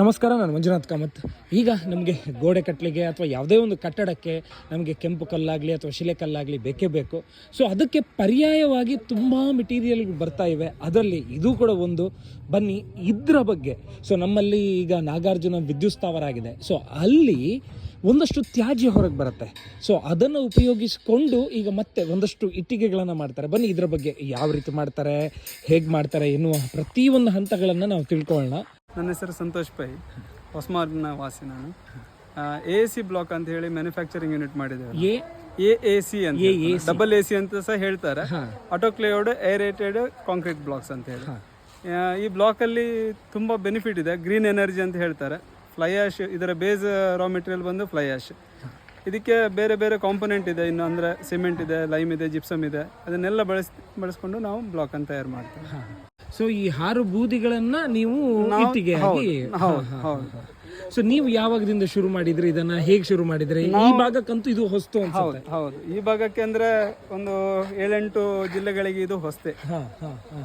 ನಮಸ್ಕಾರ, ನಾನು ಮಂಜುನಾಥ್ ಕಾಮತ್. ಈಗ ನಮಗೆ ಗೋಡೆ ಕಟ್ಟಲಿಗೆ ಅಥವಾ ಯಾವುದೇ ಒಂದು ಕಟ್ಟಡಕ್ಕೆ ನಮಗೆ ಕೆಂಪು ಕಲ್ಲಾಗಲಿ ಅಥವಾ ಶಿಲೆ ಕಲ್ಲಾಗಲಿ ಬೇಕೇ ಬೇಕು. ಸೊ ಅದಕ್ಕೆ ಪರ್ಯಾಯವಾಗಿ ತುಂಬ ಮೆಟೀರಿಯಲ್ಗಳು ಬರ್ತಾ ಇವೆ. ಅದರಲ್ಲಿ ಇದು ಕೂಡ ಒಂದು. ಬನ್ನಿ, ಇದರ ಬಗ್ಗೆ. ಸೊ ನಮ್ಮಲ್ಲಿ ಈಗ ನಾಗಾರ್ಜುನ ವಿದ್ಯುತ್ ಸ್ಥಾವರ ಆಗಿದೆ. ಸೊ ಅಲ್ಲಿ ಒಂದಷ್ಟು ತ್ಯಾಜ್ಯ ಹೊರಗೆ ಬರುತ್ತೆ. ಸೊ ಅದನ್ನು ಉಪಯೋಗಿಸಿಕೊಂಡು ಈಗ ಮತ್ತೆ ಒಂದಷ್ಟು ಇಟ್ಟಿಗೆಗಳನ್ನು ಮಾಡ್ತಾರೆ. ಬನ್ನಿ, ಇದರ ಬಗ್ಗೆ ಯಾವ ರೀತಿ ಮಾಡ್ತಾರೆ, ಹೇಗೆ ಮಾಡ್ತಾರೆ ಎನ್ನುವ ಪ್ರತಿಯೊಂದು ಹಂತಗಳನ್ನು ನಾವು ತಿಳ್ಕೊಳ್ಳೋಣ. ನನ್ನ ಹೆಸರು ಸಂತೋಷ್ ಪೈ ಹೊಸಮಾರ್ನ ವಾಸಿ ನಾನು. ಎ ಸಿ ಬ್ಲಾಕ್ ಅಂತ ಹೇಳಿ ಮ್ಯಾನುಫ್ಯಾಕ್ಚರಿಂಗ್ ಯೂನಿಟ್ ಮಾಡಿದ್ದೇವೆ. ಎ ಎ ಎ ಸಿ ಅಂತ ಡಬಲ್ ಎ ಸಿ ಅಂತ ಸಹ ಹೇಳ್ತಾರೆ. ಆಟೋಕ್ಲೇವ್ಡ್ ಏರೇಟೆಡ್ ಕಾಂಕ್ರೀಟ್ ಬ್ಲಾಕ್ಸ್ ಅಂತ ಹೇಳಿ. ಈ ಬ್ಲಾಕಲ್ಲಿ ತುಂಬ ತುಂಬಾ ಬೆನಿಫಿಟ್ ಇದೆ. ಗ್ರೀನ್ ಎನರ್ಜಿ ಅಂತ ಹೇಳ್ತಾರೆ. ಫ್ಲೈ ಆಶ್ ಇದರ ಬೇಸ್ ರಾ ಮೆಟೀರಿಯಲ್ ಬಂದು ಫ್ಲೈ ಆಶ್ ಇದಕ್ಕೆ ಬೇರೆ ಬೇರೆ ಕಾಂಪೊನೆಂಟ್ ಇದೆ. ಇನ್ನು ಅಂದ್ರೆ ಸಿಮೆಂಟ್ ಇದೆ ಲೈಮ್ ಇದೆ ಜಿಪ್ಸಮ್ ಇದೆ. ಅದನ್ನೆಲ್ಲ ಬಳಸಿ ಬಳಸ್ಕೊಂಡು ನಾವು ಬ್ಲಾಕ್ ಅನ್ನು ತಯಾರು ಮಾಡ್ತೀವಿ. ಸೊ ಈ ಹಾರು ಬೂದಿಗಳನ್ನ ನೀವು ಇಟ್ಟಿಗೆ ಹಾಕಿ? ಹೌದು ಹೌದು ಸೊ ನೀವು ಯಾವಾಗದಿಂದ ಶುರು ಮಾಡಿದ್ರಿ? ಇದನ್ನ ಹೇಗೆ ಶುರು ಮಾಡಿದ್ರಿ? ಈ ಭಾಗಕ್ಕಂತೂ ಇದು ಹೊಸ್ತು ಅನ್ಸುತ್ತೆ. ಹೌದು ಹೌದು. ಈ ಭಾಗಕ್ಕೆ ಅಂದ್ರೆ ಒಂದು ಏಳೆಂಟು ಜಿಲ್ಲೆಗಳಿಗೆ ಇದು ಹೊಸ್ತೆ. ಹಾ ಹಾ ಹಾ.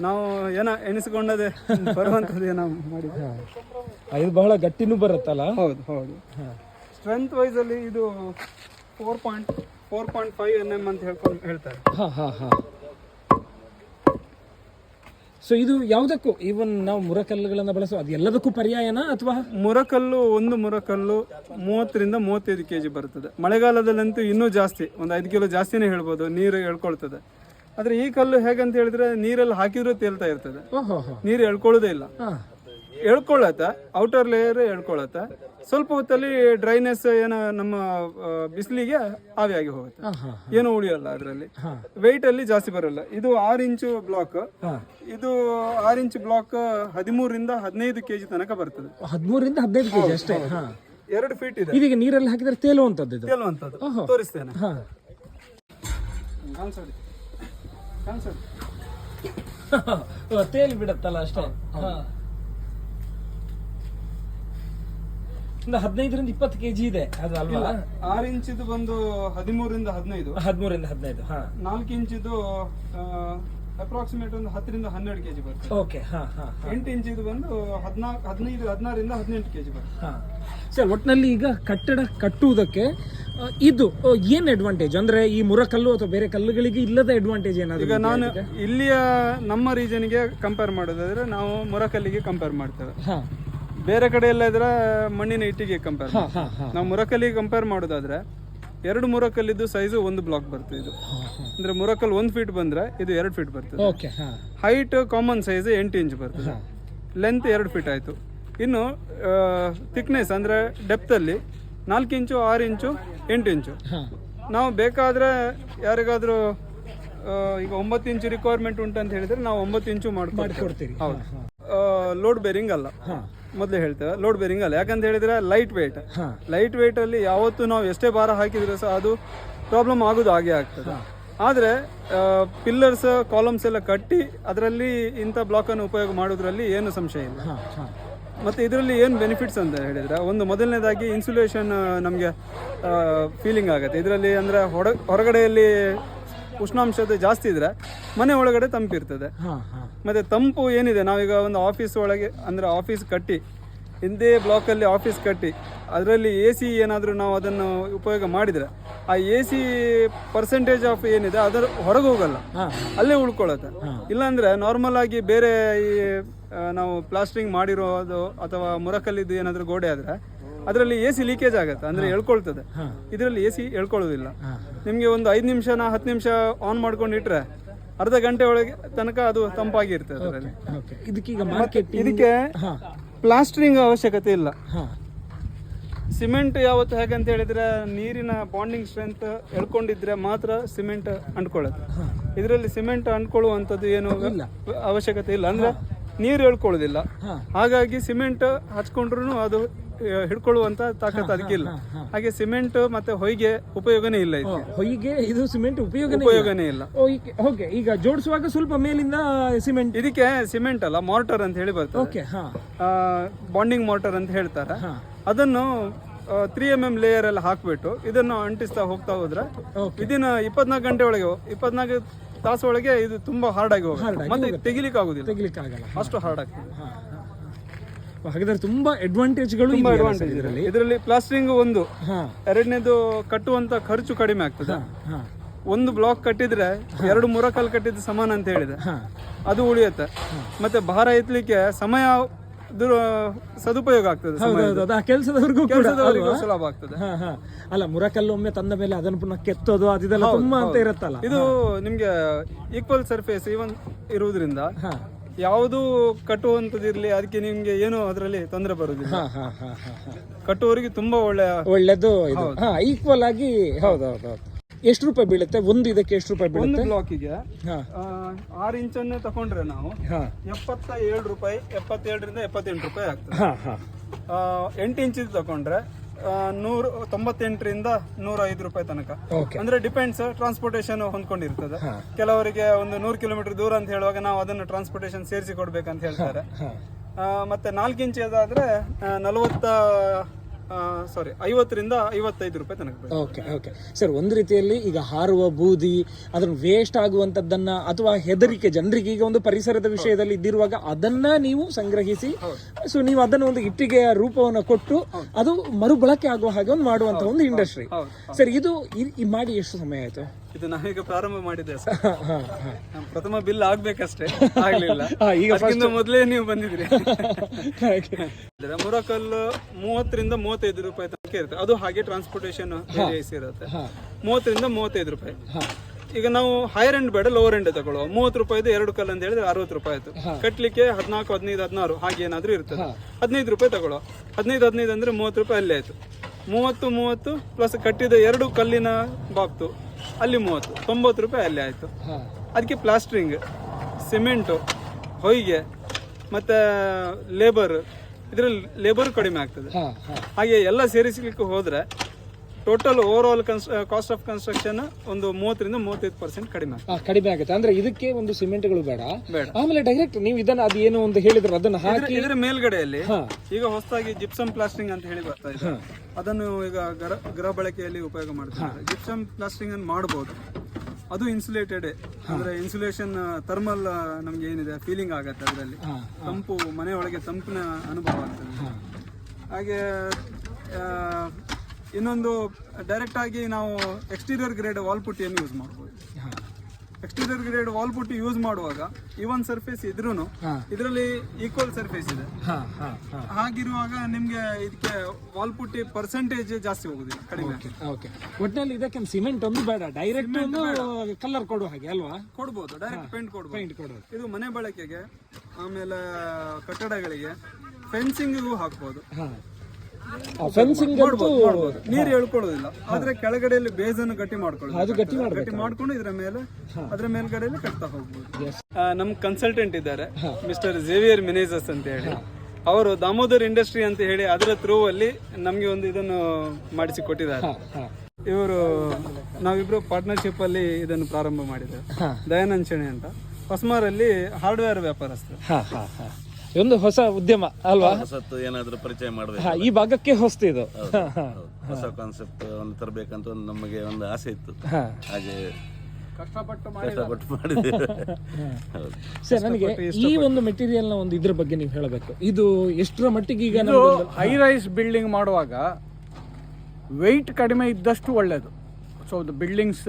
ನಾವು ಏನ ಎಣಿಸ್ಕೊಂಡದೆ ಬರುವಂತದ್ದು ಏನೋ ಆ, ಇದು ಬಹಳ ಗಟ್ಟಿನೂ ಬರುತ್ತಲ್ಲ? ಹೌದು ಹೌದು. ಸ್ಟ್ರೆಂತ್ ವೈಸ್ ಅಲ್ಲಿ ಇದು four point four point five N M ಅಂತ ಹೇಳ್ಕೊಂಡು ಹೇಳ್ತಾರೆ. ಹಾ ಹಾ ಹಾ. ಸೊ ಇದು ಯಾವುದಕ್ಕೂ ಈವನ್ ನಾವು ಮುರಕಲ್ಲುಗಳನ್ನ ಬಳಸೋ ಅದು ಎಲ್ಲದಕ್ಕೂ ಪರ್ಯಾಯನಾ ಅಥವಾ? ಮುರಕಲ್ಲು ಒಂದು ಮುರಕಲ್ಲು ಮೂವತ್ತರಿಂದ ಮೂವತ್ತೈದು ಕೆ ಜಿ ಬರ್ತದೆ. ಮಳೆಗಾಲದಲ್ಲಂತೂ ಇನ್ನೂ ಜಾಸ್ತಿ ಒಂದು ಐದು ಕಿಲೋ ಜಾಸ್ತಿನೇ ಹೇಳ್ಬೋದು ನೀರು ಎಳ್ಕೊಳ್ತದೆ ಆದರೆ ಈ ಕಲ್ಲು ಹೇಗಂತ ಹೇಳಿದ್ರೆ ನೀರಲ್ಲಿ ಹಾಕಿದ್ರೂ ತೇಲ್ತಾ ಇರ್ತದೆ. ಓಹೋ ನೀರು ಎಳ್ಕೊಳ್ಳೋದೇ ಇಲ್ಲ. ಹಾ ಔಟರ್ ಲೇಯರ್ ಎಳ್ಕೊಳತ್ತೆ ಸ್ವಲ್ಪ ಹೊತ್ತಲ್ಲಿ ಡ್ರೈನೆಸ್ ಏನ ನಮ್ಮ ಬಿಸಿಲಿಗೆ ಆವಿಯಾಗಿ ಹೋಗುತ್ತೆ. ಏನು ಉಳಿಯಲ್ಲ ಅದರಲ್ಲಿ. ವೆಯ್ಟ್ ಅಲ್ಲಿ ಜಾಸ್ತಿ ಬರಲ್ಲ. ಇದು ಆರು ಇಂಚು ಬ್ಲಾಕ್ ಇದು ಆರು ಇಂಚು ಬ್ಲಾಕ್ ಹದಿಮೂರರಿಂದ ಹದಿನೈದು ಕೆಜಿ ತನಕ ಬರ್ತದೆ. ಹದಿಮೂರಿಂದ ಹದಿನೈದು ಕೆಜಿ ಅಷ್ಟೇ? ಎರಡು ಫೀಟ್ ಇದೆ. ಇದೀಗ ನೀರಲ್ಲಿ ಹಾಕಿದ್ರೆ ತೇಲುವಂತದ್ದು ಇದು? ಕೆಲವಂತದ್ದು ತೋರಿಸ್ತೇನೆ. ತೇಲಿ ಬಿಡತ್ತಲ್ಲ ಅಷ್ಟೇ ಹಾ. ಒಂದು ಹದಿನೈದರಿಂದ ಇಪ್ಪತ್ತು ಕೆಜಿ ಇದೆ. ಅದು ಅಲ್ವಾ? ಆರು ಇಂಚಿದು ಬಂದು ಹದಿಮೂರಿಂದ ಹದಿನೈದು. ಹದಿಮೂರಿಂದ ಹದಿನೈದು ಹಾ. ನಾಲ್ಕು ಇಂಚಿದು ಅಪ್ರಾಕ್ಸಿಮೇಟ್ ಒಂದು ಹತ್ತರಿಂದ ಹನ್ನೆರಡು ಕೆಜಿ ಬರುತ್ತೆ. ಓಕೆ ಹಾ ಹಾ ಎಂಟು ಇಂಚಿದು ಬಂದು ಹದಿನಾಲ್ಕು ಹದಿನೈದು ಹದಿನಾರರಿಂದ ಹದಿನೆಂಟು ಕೆಜಿ ಬರುತ್ತೆ. ಹಾ. ಸರ್ ಒಟ್ಟಿನಲ್ಲಿ ಈಗ ಕಟ್ಟಡ ಕಟ್ಟುವುದಕ್ಕೆ ಇದು ಏನು ಅಡ್ವಾಂಟೇಜ್ ಅಂದ್ರೆ ಈ ಮುರಕಲ್ಲು ಅಥವಾ ಬೇರೆ ಕಲ್ಲುಗಳಿಗೆ ಇಲ್ಲದ ಅಡ್ವಾಂಟೇಜ್ ಏನಾದ್ರು ಈಗ ನಾನು ಇಲ್ಲಿಯ ನಮ್ಮ ರೀಜನ್ಗೆ ಕಂಪೇರ್ ಮಾಡೋದಾದ್ರೆ ನಾವು ಮುರಕಲ್ಲಿಗೆ ಕಂಪೇರ್ ಮಾಡ್ತೇವೆ. ಹಾ. ಬೇರೆ ಕಡೆ ಎಲ್ಲ ಇದ್ರೆ ಮಣ್ಣಿನ ಇಟ್ಟಿಗೆ ಕಂಪೇರ್ ನಾವು ಮುರಕಲ್ಲಿ ಕಂಪೇರ್ ಮಾಡೋದಾದ್ರೆ ಎರಡು ಮುರಕಲ್ಲಿದ್ದು ಸೈಜು ಒಂದು ಬ್ಲಾಕ್ ಬರ್ತದೆ ಇದು. ಅಂದ್ರೆ ಮುರಕಲ್ ಒಂದು ಫೀಟ್ ಬಂದ್ರೆ ಇದು ಎರಡು ಫೀಟ್ ಬರ್ತದೆ. ಹೈಟ್ ಕಾಮನ್ ಸೈಜ್ ಎಂಟು ಇಂಚ್ ಬರ್ತದೆ. ಲೆಂತ್ ಎರಡು ಫೀಟ್ ಆಯಿತು. ಇನ್ನು ಥಿಕ್ನೆಸ್ ಅಂದರೆ ಡೆಪ್ತಲ್ಲಿ ನಾಲ್ಕು ಇಂಚು ಆರು ಇಂಚು ಎಂಟು ಇಂಚು ನಾವು ಬೇಕಾದರೆ ಯಾರಿಗಾದರೂ ಈಗ ಒಂಬತ್ತು ಇಂಚು ರಿಕ್ವೈರ್ಮೆಂಟ್ ಉಂಟು ಅಂತ ಹೇಳಿದ್ರೆ ನಾವು ಒಂಬತ್ತು ಇಂಚು ಮಾಡ್ಕೊಡ್ತೀವಿ. ಹೌದು. ಲೋಡ್ ಬೇರಿಂಗ್ ಅಲ್ಲ. ಮೊದಲೇ ಹೇಳ್ತೇವೆ ಲೋಡ್ ಬೇರಿಂಗ್ ಅಲ್ಲ. ಯಾಕಂತ ಹೇಳಿದ್ರೆ ಲೈಟ್ ವೆಯ್ಟ್ ಲೈಟ್ ವೇಟ್ ಅಲ್ಲಿ ಯಾವತ್ತು ನಾವು ಎಷ್ಟೇ ಭಾರ ಹಾಕಿದ್ರೆ ಸಹ ಅದು ಪ್ರಾಬ್ಲಮ್ ಆಗೋದು ಹಾಗೆ ಆಗ್ತದೆ. ಆದರೆ ಪಿಲ್ಲರ್ಸ್ ಕಾಲಮ್ಸ್ ಎಲ್ಲ ಕಟ್ಟಿ ಅದರಲ್ಲಿ ಇಂಥ ಬ್ಲಾಕ್ ಅನ್ನು ಉಪಯೋಗ ಮಾಡೋದ್ರಲ್ಲಿ ಏನು ಸಂಶಯ ಇಲ್ಲ. ಮತ್ತೆ ಇದರಲ್ಲಿ ಏನು ಬೆನಿಫಿಟ್ಸ್ ಅಂತ ಹೇಳಿದರೆ ಒಂದು ಮೊದಲನೇದಾಗಿ ಇನ್ಸುಲೇಷನ್ ನಮಗೆ ಫೀಲಿಂಗ್ ಆಗುತ್ತೆ. ಇದರಲ್ಲಿ ಅಂದರೆ ಹೊರ ಹೊರಗಡೆಯಲ್ಲಿ ಉಷ್ಣಾಂಶದ ಜಾಸ್ತಿ ಇದ್ರೆ ಮನೆ ಒಳಗಡೆ ತಂಪಿರ್ತದೆ ಮತ್ತೆ ತಂಪು ಏನಿದೆ? ನಾವೀಗ ಒಂದು ಆಫೀಸ್ ಒಳಗೆ ಅಂದ್ರೆ ಆಫೀಸ್ ಕಟ್ಟಿ ಹಿಂದೆ ಬ್ಲಾಕಲ್ಲಿ ಆಫೀಸ್ ಕಟ್ಟಿ ಅದರಲ್ಲಿ ಎ ಸಿ ಏನಾದರೂ ನಾವು ಅದನ್ನು ಉಪಯೋಗ ಮಾಡಿದರೆ ಆ ಎ ಸಿ ಪರ್ಸೆಂಟೇಜ್ ಆಫ್ ಏನಿದೆ ಅದರ ಹೊರಗೆ ಹೋಗಲ್ಲ. ಅಲ್ಲೇ ಉಳ್ಕೊಳ್ಳುತ್ತೆ. ಇಲ್ಲಾಂದ್ರೆ ನಾರ್ಮಲ್ ಆಗಿ ಬೇರೆ ಈ ನಾವು ಪ್ಲಾಸ್ಟ್ರಿಂಗ್ ಮಾಡಿರೋದು ಅಥವಾ ಮುರಕಲ್ಲಿದ್ದು ಏನಾದರೂ ಗೋಡೆ ಆದರೆ ಅದರಲ್ಲಿ ಎ ಸಿ ಲೀಕೇಜ್ ಆಗುತ್ತೆ ಅಂದ್ರೆ ಎಳ್ಕೊಳ್ತದೆ ಇದರಲ್ಲಿ ಎ ಸಿ ಎಳ್ಕೊಳ್ಳೋದಿಲ್ಲ ನಿಮಗೆ ಒಂದು ಐದು ನಿಮಿಷನ ಹತ್ತು ನಿಮಿಷ ಆನ್ ಮಾಡ್ಕೊಂಡು ಇಟ್ಟರೆ ಅರ್ಧ ಗಂಟೆ ಒಳಗೆ ತನಕ ಅದು ತಂಪಾಗಿರ್ತದೆ ಅದರಲ್ಲಿ. ಇದಕ್ಕೆ ಪ್ಲಾಸ್ಟ್ರಿಂಗ್ ಅವಶ್ಯಕತೆ ಇಲ್ಲ. ಸಿಮೆಂಟ್ ಯಾವತ್ತು ಹೇಗೆ ಅಂತ ಹೇಳಿದ್ರೆ ನೀರಿನ ಬಾಂಡಿಂಗ್ ಸ್ಟ್ರೆಂತ್ ಎಳ್ಕೊಂಡಿದ್ರೆ ಮಾತ್ರ ಸಿಮೆಂಟ್ ಅಂಟ್ಕೊಳ್ಳುತ್ತೆ. ಇದರಲ್ಲಿ ಸಿಮೆಂಟ್ ಅಂಟ್ಕೊಳ್ಳುವಂಥದ್ದು ಏನು ಅವಶ್ಯಕತೆ ಇಲ್ಲ. ಅಂದ್ರೆ ನೀರು ಎಳ್ಕೊಳ್ಳೋದಿಲ್ಲ. ಹಾಗಾಗಿ ಸಿಮೆಂಟ್ ಹಚ್ಕೊಂಡ್ರು ಅದು ಹಿಡ್ಕೊಳ್ಳುವಂತ ತಾಕತ್ ಅದಕ್ಕಿಲ್ಲ. ಹಾಗೆ ಸಿಮೆಂಟ್ ಮತ್ತೆ ಹೊಯ್ಗೆ ಉಪಯೋಗನೇ ಇಲ್ಲ ಇದು ಹೊಯ್ಗೆ ಇದು ಸಿಮೆಂಟ್ ಉಪಯೋಗ ಉಪಯೋಗನೇ ಇಲ್ಲ. ಓಕೆ ಈಗ ಜೋಡಿಸುವಾಗ ಸ್ವಲ್ಪ ಮೇಲಿಂದ ಸಿಮೆಂಟ್. ಇದಕ್ಕೆ ಸಿಮೆಂಟ್ ಅಲ್ಲ ಮಾರ್ಟರ್ ಅಂತ ಹೇಳಿ ಬರ್ತದೆ. ಬಾಂಡಿಂಗ್ ಮಾರ್ಟರ್ ಅಂತ ಹೇಳ್ತಾರೆ. ಅದನ್ನು ತ್ರೀ ಎಂ ಎಂ ಲೇಯರ್ ಎಲ್ಲ ಹಾಕ್ಬಿಟ್ಟು ಇದನ್ನು ಅಂಟಿಸ್ತಾ ಹೋಗ್ತಾ ಹೋದ್ರೆ ಇದನ್ನ ಇಪ್ಪತ್ನಾಲ್ಕು ಗಂಟೆ ಒಳಗೆ ಇಪ್ಪತ್ನಾಲ್ಕು ತಾಸು ಒಳಗೆ ಇದು ತುಂಬಾ ಹಾರ್ಡ್ ಆಗಿ ಹೋಗುತ್ತೆ. ಮತ್ತೆ ತೆಗಿಲಿಕ್ಕೆ ಆಗುದಿಲ್ಲ ತೆಗಿಲಿಕ್ಕೆ ಆಗಲ್ಲ ಅಷ್ಟು ಹಾರ್ಡ್ ಆಗ್ತದೆ. ಹಾಗಾದ್ರೆ ತುಂಬಾ ಅಡ್ವಾಂಟೇಜ್ಗಳು ತುಂಬಾ ಅಡ್ವಾಂಟೇಜ್ ಸರ್ ಇದರಲ್ಲಿ. ಇದರಲ್ಲಿ ಪ್ಲಾಸ್ಟರಿಂಗ್ ಒಂದು. ಎರಡನೇದು ಕಟ್ಟುವಂತ ಖರ್ಚು ಕಡಿಮೆ ಆಗ್ತದೆ. ಒಂದು ಬ್ಲಾಕ್ ಕಟ್ಟಿದ್ರೆ ಎರಡು ಮೂರ ಕಾಲ್ ಕಟ್ಟಿದ್ದು ಸಮಾನ ಅಂತ ಹೇಳಿದೆ. ಅದು ಉಳಿಯುತ್ತೆ. ಮತ್ತೆ ಭಾರ ಎತ್ತಲಿಕ್ಕೆ ಸಮಯ ಸದುಪಯೋಗ ಆಗ್ತದೆ ಕೆಲಸದವರೆಗೂ? ಸುಲಭ ಆಗ್ತದೆ. ಅಲ್ಲ ಮುರಕಲ್ಲು ಒಮ್ಮೆ ತಂದ ಮೇಲೆ ಅದನ್ನು ಪುನಃ ಕೆತ್ತೋದು ಅದಿದೆಲ್ಲ ತುಂಬಾ ಅಂತ ಇರುತ್ತಲ್ಲ. ಇದು ನಿಮ್ಗೆ ಈಕ್ವಲ್ ಸರ್ಫೇಸ್ ಇವನ್ ಇರುವುದರಿಂದ ಯಾವುದು ಕಟ್ಟುವಂತದಿರ್ಲಿ ಅದಕ್ಕೆ ನಿಮ್ಗೆ ಏನು ಅದರಲ್ಲಿ ತೊಂದರೆ ಬರುದಿಲ್ಲ. ಕಟ್ಟುವವರಿಗೆ ತುಂಬಾ ಒಳ್ಳೆಯ ಒಳ್ಳೇದು ಇದು. ಹಾ ಈಕ್ವಲ್ ಆಗಿ ಹೌದು ಹೌದು ಎಷ್ಟು ರೂಪಾಯಿ ಬೀಳುತ್ತೆ? ಒಂದು ಇದಕ್ಕೆ ಎಷ್ಟು ರೂಪಾಯಿ ಬೀಳುತ್ತೆ? ಬ್ಲಾಕಿಗೆ ಆ ಆರು ಇಂಚನ್ನು ತಕೊಂಡ್ರೆ ನಾವು ಎಪ್ಪತ್ತ ಏಳು ರೂಪಾಯಿ ಎಪ್ಪತ್ತೇಳರಿಂದ ಎಪ್ಪತ್ತೆಂಟು ರೂಪಾಯಿ ಆಗ್ತದೆ. ಎಂಟು ಇಂಚಿದ್ ತಗೊಂಡ್ರೆ ಆ, ನೂರು ತೊಂಬತ್ತೆಂಟರಿಂದ ನೂರ ಐದು ರೂಪಾಯಿ ತನಕ. ಅಂದ್ರೆ ಡಿಪೆಂಡ್ಸ್ ಟ್ರಾನ್ಸ್ಪೋರ್ಟೇಷನ್ ಹೊಂದ್ಕೊಂಡಿರ್ತದೆ. ಕೆಲವರಿಗೆ ಒಂದು ನೂರು ಕಿಲೋಮೀಟರ್ ದೂರ ಅಂತ ಹೇಳುವಾಗ ನಾವು ಅದನ್ನು ಟ್ರಾನ್ಸ್ಪೋರ್ಟೇಷನ್ ಸೇರಿಸಿ ಕೊಡ್ಬೇಕಂತ ಹೇಳ್ತಾರೆ. ಮತ್ತೆ ನಾಲ್ಕು ಇಂಚ್ ಅದಾದ್ರೆ ನಲವತ್ತ ಸಾರಿ ಐವತ್ತರಿಂದ ಐವತ್ತೈದು ರೂಪಾಯಿ ತನಕ ಓಕೆ ಓಕೆ ಸರ್ ಒಂದು ರೀತಿಯಲ್ಲಿ ಈಗ ಹಾರುವ ಬೂದಿ ಅದನ್ನು ವೇಸ್ಟ್ ಆಗುವಂತದ್ದನ್ನ ಅಥವಾ ಹೆದರಿಕೆ ಜನರಿಗೆ ಈಗ ಒಂದು ಪರಿಸರದ ವಿಷಯದಲ್ಲಿ ಇದ್ದಿರುವಾಗ ಅದನ್ನ ನೀವು ಸಂಗ್ರಹಿಸಿ ಸೊ ನೀವು ಅದನ್ನ ಒಂದು ಇಟ್ಟಿಗೆಯ ರೂಪವನ್ನು ಕೊಟ್ಟು ಅದು ಮರುಬಳಕೆ ಆಗುವ ಹಾಗೆ ಒಂದು ಮಾಡುವಂತ ಒಂದು ಇಂಡಸ್ಟ್ರಿ ಸರ್ ಇದು ಮಾಡಿ ಎಷ್ಟು ಸಮಯ ಆಯ್ತು? ಇದು ನಾವೀಗ ಪ್ರಾರಂಭ ಮಾಡಿದ್ದೆ ಸರ್. ನಮ್ಮ ಪ್ರಥಮ ಬಿಲ್ ಆಗ್ಬೇಕಷ್ಟೇ. ಆಗ್ಲಿಲ್ಲ. ಈಗ ಅದಕ್ಕಿಂತ ಮೊದಲೇ ನೀವು ಬಂದಿದ್ರಿ ಮುರಕಲ್ಲು ಮೂವತ್ತರಿಂದ ಮೂವತ್ತೈದು ರೂಪಾಯಿ ತನಕ ಇರುತ್ತೆ. ಅದು ಹಾಗೆ ಟ್ರಾನ್ಸ್ಪೋರ್ಟೇಷನ್ ಇರುತ್ತೆ. ಮೂವತ್ತರಿಂದ ಮೂವತ್ತೈದು ರೂಪಾಯಿ. ಈಗ ನಾವು ಹೈರ್ ಎಂಡ್ ಬೇಡ ಲೋವರ್ ಎಂಡ್ ತಗೊಳ್ಳುವ. ಮೂವತ್ತು ರೂಪಾಯಿದು ಎರಡು ಕಲ್ಲು ಅಂತ ಹೇಳಿದ್ರೆ ಅರವತ್ತು ರೂಪಾಯಿ ಆಯ್ತು. ಕಟ್ಲಿಕ್ಕೆ ಹದಿನಾಲ್ಕು ಹದಿನೈದು ಹದಿನಾರು ಹಾಗೆ ಏನಾದ್ರೂ ಇರ್ತದೆ. ಹದಿನೈದು ರೂಪಾಯಿ ತಗೊಳ್ಳುವ. ಹದಿನೈದು ಹದಿನೈದು ಅಂದ್ರೆ ಮೂವತ್ತು ರೂಪಾಯಿ ಅಲ್ಲೇ ಆಯ್ತು. ಮೂವತ್ತು ಮೂವತ್ತು ಪ್ಲಸ್ ಕಟ್ಟಿದ ಎರಡು ಕಲ್ಲಿನ ಬಾಕ್ತು ಅಲ್ಲಿ ಮೂವತ್ತು ತೊಂಬತ್ತು ರೂಪಾಯಿ ಅಲ್ಲಿ ಆಯಿತು. ಅದಕ್ಕೆ ಪ್ಲಾಸ್ಟ್ರಿಂಗ್ ಸಿಮೆಂಟು ಹೊಯ್ಗೆ ಮತ್ತು ಲೇಬರ್ ಇದರಲ್ಲಿ ಲೇಬರ್ ಕಡಿಮೆ ಆಗ್ತದೆ. ಹಾಗೆ ಎಲ್ಲ ಸೇರಿಸಲಿಕ್ಕೆ ಹೋದರೆ total over all cons cost of construction ಒಂದು ಮೂವತ್ತರಿಂದ ಮೂವತ್ತೈದು ಪರ್ಸೆಂಟ್ ಕಡಿಮೆ ಕಡಿಮೆ ಆಗುತ್ತೆ. ಅಂದ್ರೆ ಇದಕ್ಕೆ ಒಂದು ಸಿಮೆಂಟ್ಗಳು ಬೇಡ. ಬೇಡ. ಆಮೇಲೆ ಡೈರೆಕ್ಟ್ ನೀವು ಇದನ್ನ ಅದು ಏನು ಒಂದು ಹೇಳಿದ್ರು ಅದನ್ನ ಹಾಕಿ ಇದ್ರ- ಇದರ ಮೇಲ್ಗಡೆಯಲ್ಲಿ ಹಾ. ಈಗ ಹೊಸದಾಗಿ ಜಿಪ್ಸಮ್ ಪ್ಲಾಸ್ಟಿಂಗ್ ಅಂತ ಹೇಳಿ ಬರ್ತಾ ಇದೆ. ಅದನ್ನು ಈಗ ಗೃಹ ಗೃಹ ಬಳಕೆಯಲ್ಲಿ ಉಪಯೋಗ ಮಾಡ್ತಾರೆ ಜಿಪ್ಸಮ್ ಪ್ಲಾಸ್ಟಿಂಗ್ ಅನ್ನು ಮಾಡಬಹುದು ಅದು ಇನ್ಸುಲೇಟೆಡ್ ಅಂದ್ರೆ ಇನ್ಸುಲೇಷನ್ ಥರ್ಮಲ್ ನಮ್ಗೆ ಏನಿದೆ ಫೀಲಿಂಗ್ ಆಗತ್ತೆ ಅದರಲ್ಲಿ. ಹಾ, ತಂಪು ಮನೆಯೊಳಗೆ ತಂಪಿನ ಅನುಭವ ಆಗ್ತದೆ. ಹಾಗೆ ಆ, ಇನ್ನೊಂದು ಡೈರೆಕ್ಟ್ ಆಗಿ ನಾವು ಎಕ್ಸ್ಟೀರಿಯರ್ ಗ್ರೇಡ್ ವಾಲ್ ಪುಟ್ಟಿಯನ್ನು ಯೂಸ್ ಮಾಡ್ಬೋದು. Exterior grade wall putty use ಮಾಡುವಾಗ ಈ ಒಂದು ಸರ್ಫೇಸ್ ಇದ್ರೂ ಇದರಲ್ಲಿ ಈಕ್ವಲ್ ಸರ್ಫೇಸ್ ಇದೆ. ಹಾಗಿರುವಾಗ ನಿಮ್ಗೆ ಇದಕ್ಕೆ ವಾಲ್ ಪುಟ್ಟಿ ಪರ್ಸೆಂಟೇಜ್ ಜಾಸ್ತಿ ಹೋಗುದಿಲ್ಲ ಕಡಿಮೆ ಓಕೆ ಒಟ್ಟಿನಲ್ಲಿ ಇದಕ್ಕೆ ಸಿಮೆಂಟ್ ಒಂದು ಬೇಡ ಡೈರೆಕ್ಟ್ ಕಲರ್ ಕೊಡುವ ಹಾಗೆ ಅಲ್ವಾ? ಕೊಡ್ಬೋದು ಡೈರೆಕ್ಟ್ ಪೇಂಟ್ ಕೊಡ್ಬೋದು. ಪೇಂಟ್ ಕೊಡೋದು ಇದು ಮನೆ ಬಳಕೆಗೆ ಆಮೇಲೆ ಕಟ್ಟಡಗಳಿಗೆ ಫೆನ್ಸಿಂಗಿಗೂ ಹಾಕ್ಬೋದು. ಫೆನ್ಸಿಂಗ್ ಅಂತೂ. ನೀರು ಹೇಳ್ಕೊಳೋದಿಲ್ಲ ಆದ್ರೆ ಕೆಳಗಡೆಯಲ್ಲಿ ಬೇಸ್ ಅನ್ನು ಗಟ್ಟಿ ಮಾಡ್ಕೊಳ್ಳೋದು. ಅದು ಗಟ್ಟಿ ಗಟ್ಟಿ ಮಾಡ್ಕೊಂಡು ಇದರ ಮೇಲೆ ಅದರ ಮೇಲ್ಗಡೆಯಲ್ಲಿ ಕಟ್ತಾ ಹೋಗ್ಬೋದು. ಆ, ನಮ್ ಕನ್ಸಲ್ಟೆಂಟ್ ಇದ್ದಾರೆ ಮಿಸ್ಟರ್ ಜೇವಿಯರ್ ಮಿನೇಜಸ್ ಅಂತ ಹೇಳಿ. ಅವರು ದಾಮೋದರ್ ಇಂಡಸ್ಟ್ರಿ ಅಂತ ಹೇಳಿ ಅದರ ಥ್ರೂ ಅಲ್ಲಿ ನಮ್ಗೆ ಒಂದು ಇದನ್ನು ಮಾಡಿಸಿ ಕೊಟ್ಟಿದ್ದಾರೆ. ಹಾ. ಇವರು ನಾವಿಬ್ರು ಪಾರ್ಟ್ನರ್ಶಿಪ್ ಅಲ್ಲಿ ಇದನ್ನು ಪ್ರಾರಂಭ ಮಾಡಿದ್ದೇವೆ. ದಯಾನಂದ್ ಶೆಣೆ ಅಂತ. ಹೊಸಮಾರಲ್ಲಿ ಹಾರ್ಡ್ವೇರ್ ವ್ಯಾಪಾರಸ್ಥರು. ಹಾ, ಹಾ, ಹಾ. ಒಂದು ಹೊಸ ಉದ್ಯಮ ಅಲ್ವಾ? ಹೊಸತ್ತು ಏನಾದ್ರೂ ಪರಿಚಯ ಮಾಡಬೇಕು ಹಾ, ಈ ಭಾಗಕ್ಕೆ ಹೊಸ್ತು ಇದು. ಹೊಸ ಕಾನ್ಸೆಪ್ಟ್ ಒಂದು ತರಬೇಕಂತ ಒಂದು ನಮಗೆ ಒಂದು ಆಸೆ ಇತ್ತು. ಹಾ. ಹಾಗೆ ಕಷ್ಟಪಟ್ಟು ಕಷ್ಟಪಟ್ಟು ಮಾಡಿದ್ದೇವೆ ಹೌದು. ಸರ್ ನನಗೆ ಈ ಒಂದು ಮೆಟೀರಿಯಲ್ನ ಒಂದು ಇದ್ರ ಬಗ್ಗೆ ನೀವು ಹೇಳಬೇಕು. ಇದು ಎಷ್ಟರ ಮಟ್ಟಿಗೆ ಈಗ ಇದು ಹೈ. ರೈಸ್ ಬಿಲ್ಡಿಂಗ್ ಮಾಡುವಾಗ ವೆಯ್ಟ್ ಕಡಿಮೆ ಇದ್ದಷ್ಟು ಒಳ್ಳೆಯದು so the building's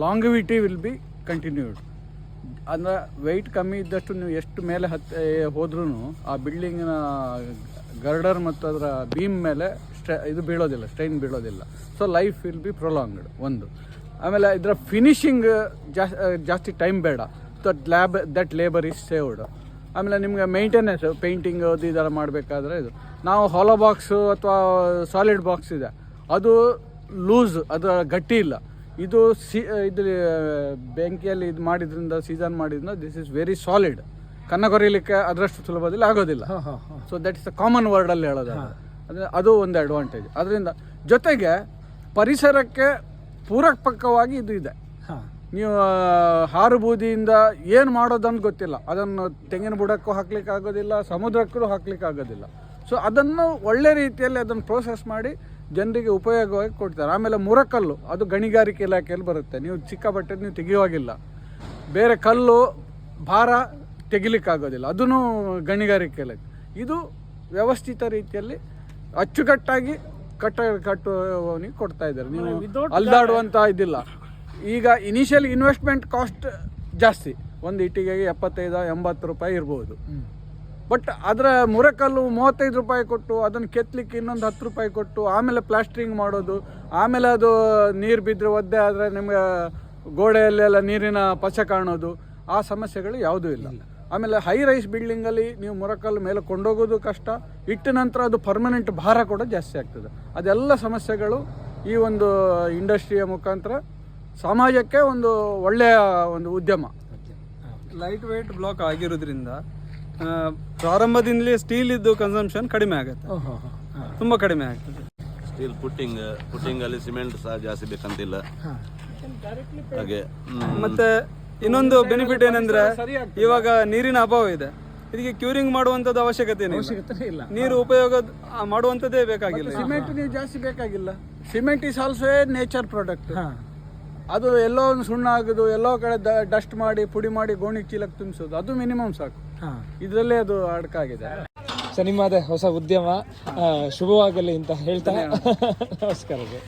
longevity will be continued ಅಂದರೆ ವೆಯ್ಟ್ ಕಮ್ಮಿ ಇದ್ದಷ್ಟು ನೀವು ಎಷ್ಟು ಮೇಲೆ ಹತ್ತ ಹೋದ್ರೂ ಆ ಬಿಲ್ಡಿಂಗಿನ ಗರ್ಡರ್ ಮತ್ತು ಅದರ ಬೀಮ್ ಮೇಲೆ ಇದು ಬೀಳೋದಿಲ್ಲ strain ಬೀಳೋದಿಲ್ಲ. So life will be prolonged ಒಂದು. ಆಮೇಲೆ ಇದರ ಫಿನಿಶಿಂಗ್ ಜಾಸ್ತಿ ಟೈಮ್ ಬೇಡ. That lab that labour is saved ಆಮೇಲೆ ನಿಮಗೆ ಮೇಂಟೆನೆನ್ಸ್ ಪೇಂಟಿಂಗ್ ಅದು ಇದೆಲ್ಲ ಮಾಡಬೇಕಾದ್ರೆ ಇದು. ನಾವು ಹಾಲೋ ಬಾಕ್ಸು ಅಥವಾ ಸಾಲಿಡ್ ಬಾಕ್ಸ್ ಇದೆ. ಅದು ಲೂಸ್ ಅದು ಗಟ್ಟಿ ಇಲ್ಲ. ಇದು ಸಿ ಇದು ಬೆಂಕಿಯಲ್ಲಿ ಇದು ಮಾಡಿದ್ರಿಂದ ಸೀಸನ್ ಮಾಡಿದ್ರಿಂದ ದಿಸ್ ಇಸ್ ವೆರಿ ಸಾಲಿಡ್ ಕನ್ನ ಕೊರೀಲಿಕ್ಕೆ ಅದರಷ್ಟು ಸುಲಭದಲ್ಲಿ ಆಗೋದಿಲ್ಲ. ಹಾ, ಹಾ, ಹಾ. So that is a common ವರ್ಡಲ್ಲಿ ಹೇಳೋದು ಅಂದರೆ ಅದು ಒಂದು ಅಡ್ವಾಂಟೇಜ್ ಅದರಿಂದ ಜೊತೆಗೆ ಪರಿಸರಕ್ಕೆ ಪೂರಕ ಪಕ್ಕವಾಗಿ ಇದು. ಇದೆ. ನೀವು ಹಾರು ಬೂದಿಯಿಂದ ಏನು ಮಾಡೋದಂತ ಗೊತ್ತಿಲ್ಲ. ಅದನ್ನು ತೆಂಗಿನ ಬುಡಕ್ಕೂ ಹಾಕ್ಲಿಕ್ಕೆ ಆಗೋದಿಲ್ಲ ಸಮುದ್ರಕ್ಕೂ ಹಾಕ್ಲಿಕ್ಕೆ ಆಗೋದಿಲ್ಲ ಸೊ ಅದನ್ನು ಒಳ್ಳೆ ರೀತಿಯಲ್ಲಿ ಅದನ್ನು ಪ್ರೋಸೆಸ್ ಮಾಡಿ ಜನರಿಗೆ ಉಪಯೋಗವಾಗಿ ಕೊಡ್ತಾರೆ. ಆಮೇಲೆ ಮುರಕಲ್ಲು ಅದು ಗಣಿಗಾರಿಕೆ ಇಲಾಖೆಯಲ್ಲಿ ಬರುತ್ತೆ. ನೀವು ಚಿಕ್ಕ ಬಟ್ಟೆ ನೀವು ತೆಗೆಯುವಾಗಿಲ್ಲ. ಬೇರೆ ಕಲ್ಲು ಭಾರ ತೆಗಿಲಿಕ್ಕಾಗೋದಿಲ್ಲ. ಅದನ್ನು ಗಣಿಗಾರಿಕೆ ಇಲಾಖೆ. ಇದು ವ್ಯವಸ್ಥಿತ ರೀತಿಯಲ್ಲಿ ಅಚ್ಚುಕಟ್ಟಾಗಿ ಕಟ್ಟ ಕಟ್ಟುವವನಿಗೆ ಕೊಡ್ತಾ ಇದ್ದಾರೆ. ನೀವು ಅಲ್ದಾಡುವಂತ ಇದಿಲ್ಲ. ಈಗ ಇನಿಷಿಯಲ್ ಇನ್ವೆಸ್ಟ್ಮೆಂಟ್ ಕಾಸ್ಟ್ ಜಾಸ್ತಿ. ಒಂದು ಇಟ್ಟಿಗೆಗೆ ಎಪ್ಪತ್ತೈದು ಎಂಬತ್ತು ರೂಪಾಯಿ ಇರ್ಬೋದು. ಬಟ್ ಅದರ ಮುರಕಲ್ಲು ಮೂವತ್ತೈದು ರೂಪಾಯಿ ಕೊಟ್ಟು ಅದನ್ನು ಕೆತ್ತಲಿಕ್ಕೆ ಇನ್ನೊಂದು ಹತ್ತು ರೂಪಾಯಿ ಕೊಟ್ಟು ಆಮೇಲೆ ಪ್ಲಾಸ್ಟ್ರಿಂಗ್ ಮಾಡೋದು ಆಮೇಲೆ ಅದು ನೀರು ಬಿದ್ದರೆ ಒದ್ದೆ ಆದರೆ ನಿಮಗೆ ಗೋಡೆಯಲ್ಲೆಲ್ಲ ನೀರಿನ ಪಚ ಕಾಣೋದು ಆ ಸಮಸ್ಯೆಗಳು ಯಾವುದೂ ಇಲ್ಲ. ಆಮೇಲೆ ಹೈ ರೈಸ್ ಬಿಲ್ಡಿಂಗಲ್ಲಿ ನೀವು ಮುರಕಲ್ಲು ಮೇಲೆ ಕೊಂಡೋಗೋದು ಕಷ್ಟ ಇಟ್ಟ ನಂತರ ಅದು ಪರ್ಮನೆಂಟ್ ಭಾರ ಕೂಡ ಜಾಸ್ತಿ ಆಗ್ತದೆ. ಅದೆಲ್ಲ ಸಮಸ್ಯೆಗಳು ಈ ಒಂದು ಇಂಡಸ್ಟ್ರಿಯ ಮುಖಾಂತರ ಸಮಾಜಕ್ಕೆ ಒಂದು ಒಳ್ಳೆಯ ಒಂದು ಉದ್ಯಮ. ಲೈಟ್ ವೆಯ್ಟ್ ಬ್ಲಾಕ್ ಆಗಿರೋದ್ರಿಂದ ಪ್ರಾರಂಭದಿಂದಲೇ ಸ್ಟೀಲ್ ಇದ್ದು ಕನ್ಸಂಪ್ಷನ್ ಕಡಿಮೆ ಆಗುತ್ತೆ. ತುಂಬಾ ಕಡಿಮೆ ಆಗ್ತದೆ ಸ್ಟೀಲ್ ಪುಟ್ಟಿಂಗ್ ಪುಟ್ಟಿಂಗ್ ಅಲ್ಲಿ ಸಿಮೆಂಟ್ ಸಹ ಜಾಸ್ತಿ ಬೇಕಂತಿಲ್ಲ. ಹಾಗೆ ಮತ್ತೆ ಇನ್ನೊಂದು ಬೆನಿಫಿಟ್ ಏನಂದ್ರೆ ಇವಾಗ ನೀರಿನ ಅಭಾವ ಇದೆ. ಇದಕ್ಕೆ ಕ್ಯೂರಿಂಗ್ ಮಾಡುವಂತದ್ದು ಅವಶ್ಯಕತೆ ಇಲ್ಲ. ನೀರು ಉಪಯೋಗ ಮಾಡುವಂತದೇ ಮಾಡುವಂತದ್ದೇ ಬೇಕಾಗಿಲ್ಲ. ಸಿಮೆಂಟ್ ನೀವು ಜಾಸ್ತಿ ಬೇಕಾಗಿಲ್ಲ. Cement is also a nature product ಅದು ಎಲ್ಲೋ ಒಂದು ಸುಣ್ಣ ಆಗೋದು ಎಲ್ಲೋ ಕಡೆ ಡಸ್ಟ್ ಮಾಡಿ ಪುಡಿ ಮಾಡಿ ಗೋಣಿ ಚೀಲಕ್ಕೆ ತುಂಬಿಸೋದು ಅದು ಮಿನಿಮಮ್ ಸಾಕು. ಹಾ. ಇದರಲ್ಲೇ ಅದು ಅಡಕಾಗಿದೆ. ಸೊ ನಿಮ್ಮದೇ ಹೊಸ ಉದ್ಯಮ ಶುಭವಾಗಲಿ ಅಂತ ಹೇಳ್ತಾ ನಮಸ್ಕಾರ ಸರ್.